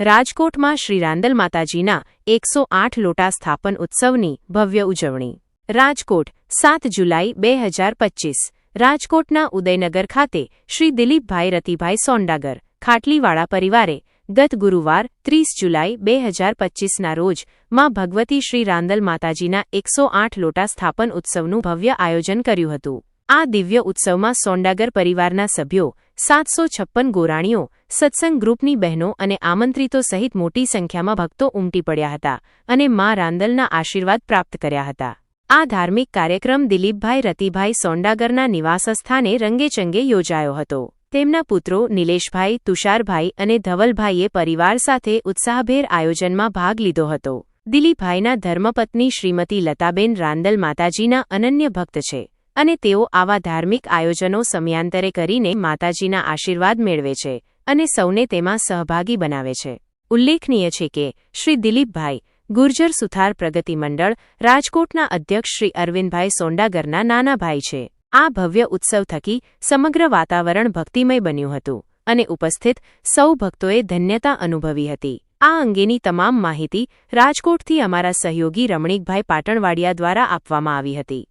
રાજકોટમાં શ્રી રાંદલ માતાજીના એકસો આઠ લોટા સ્થાપન ઉત્સવની ભવ્ય ઉજવણી. રાજકોટ, સાત જુલાઈ, બે હજાર પચ્ચીસ રાજકોટના ઉદયનગર ખાતે શ્રી દિલીપભાઈ રતિભાઈ સોંડાગર, ખાટલીવાળા પરિવારે ગત ગુરુવાર ત્રીસ જુલાઈ, બે હજાર પચ્ચીસના રોજમાં ભગવતી શ્રી રાંદલ માતાજીના એકસો આઠ લોટા સ્થાપન ઉત્સવનું ભવ્ય આયોજન કર્યું હતું. આ દિવ્ય ઉત્સવમાં સોંડાગર પરિવારના સભ્યો સાતસો છપ્પન ગોરાણીઓ સત્સંગ ગ્રુપની બહેનો અને આમંત્રિતો સહિત મોટી સંખ્યામાં ભક્તો ઉમટી પડ્યા હતા અને મા રાંદલના આશીર્વાદ પ્રાપ્ત કર્યા હતા. આ ધાર્મિક કાર્યક્રમ દિલીપભાઈ રતિભાઈ સોંડાગરના નિવાસસ્થાને રંગેચંગે યોજાયો હતો. તેમના પુત્રો નિલેશભાઈ, તુષારભાઈ અને ધવલભાઈએ પરિવાર સાથે ઉત્સાહભેર આયોજનમાં ભાગ લીધો હતો. દિલીપભાઈના ધર્મપત્ની શ્રીમતી લતાબેન રાંદલ માતાજીના અનન્ય ભક્ત છે અને તેઓ આવા ધાર્મિક આયોજનો સમયાંતરે કરીને માતાજીના આશીર્વાદ મેળવે છે. અને સૌને તેમાં સહભાગી બનાવે છે. ઉલ્લેખનીય છે કે, શ્રી દિલીપભાઈ, ગુર્જર સુથાર પ્રગતિ મંડળ, રાજકોટના અધ્યક્ષ શ્રી અરવિંદભાઈ સોંડાગરના નાના ભાઈ છે. આ ભવ્ય ઉત્સવ થકી સમગ્ર વાતાવરણ ભક્તિમય બન્યું હતું અને ઉપસ્થિત સૌ ભક્તોએ ધન્યતા અનુભવી હતી. આ અંગેની તમામ માહિતી રાજકોટથી અમારા સહયોગી રમણીકભાઈ પાટણવાડિયા દ્વારા આપવામાં આવી હતી.